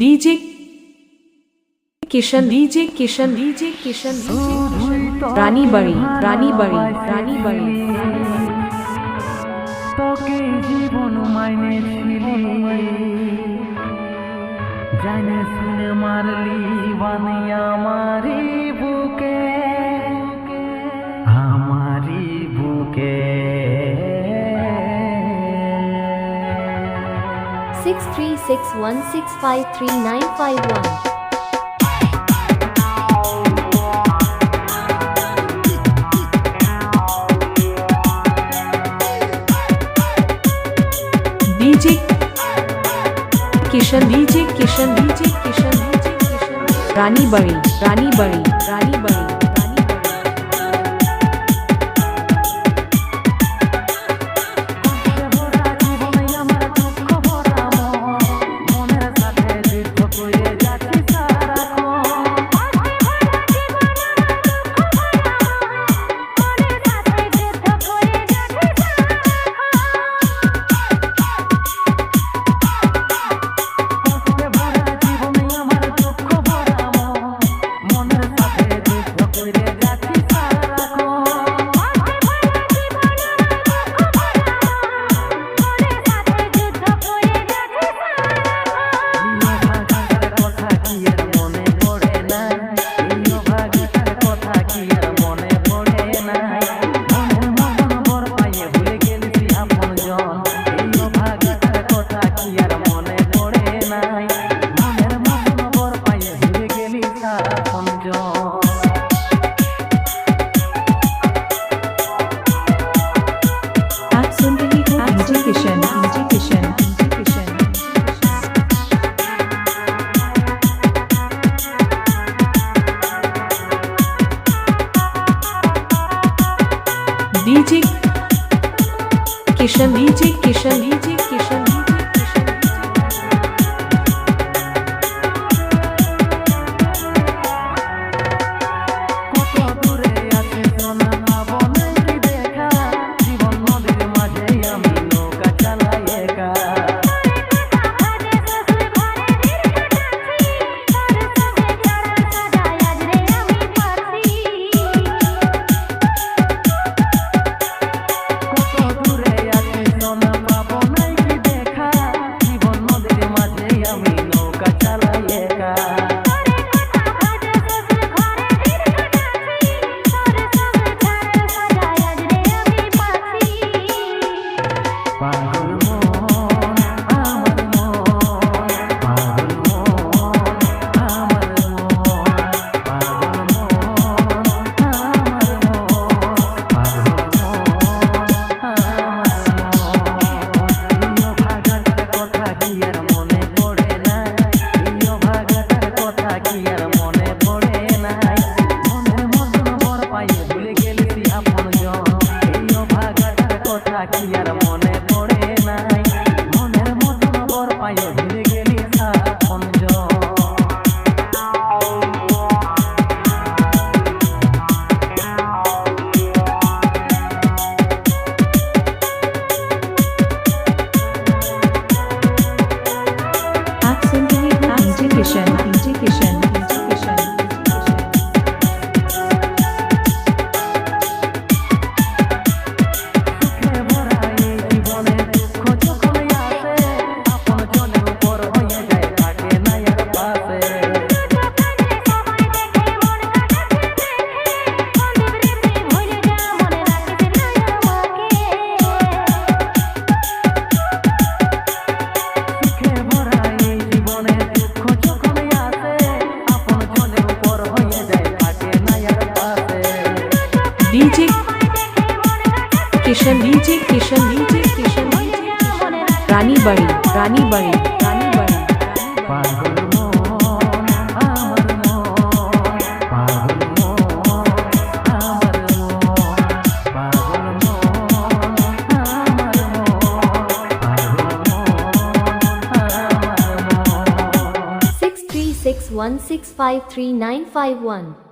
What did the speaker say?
DJ Kishan DJ Kishan DJ Kishan Ranibari Ranibari Ranibari তোকে জীবন মাইনে জানে শুনে মারলি বানিয়া মারি six three six one six five three nine five one. DJ Kishan DJ Kishan DJ Kishan DJ Rani Bari Rani Bari Rani Bari DJ Kishan DJ Kishan DJ education station station station Ranibari Ranibari Ranibari Six three six one six five three nine five one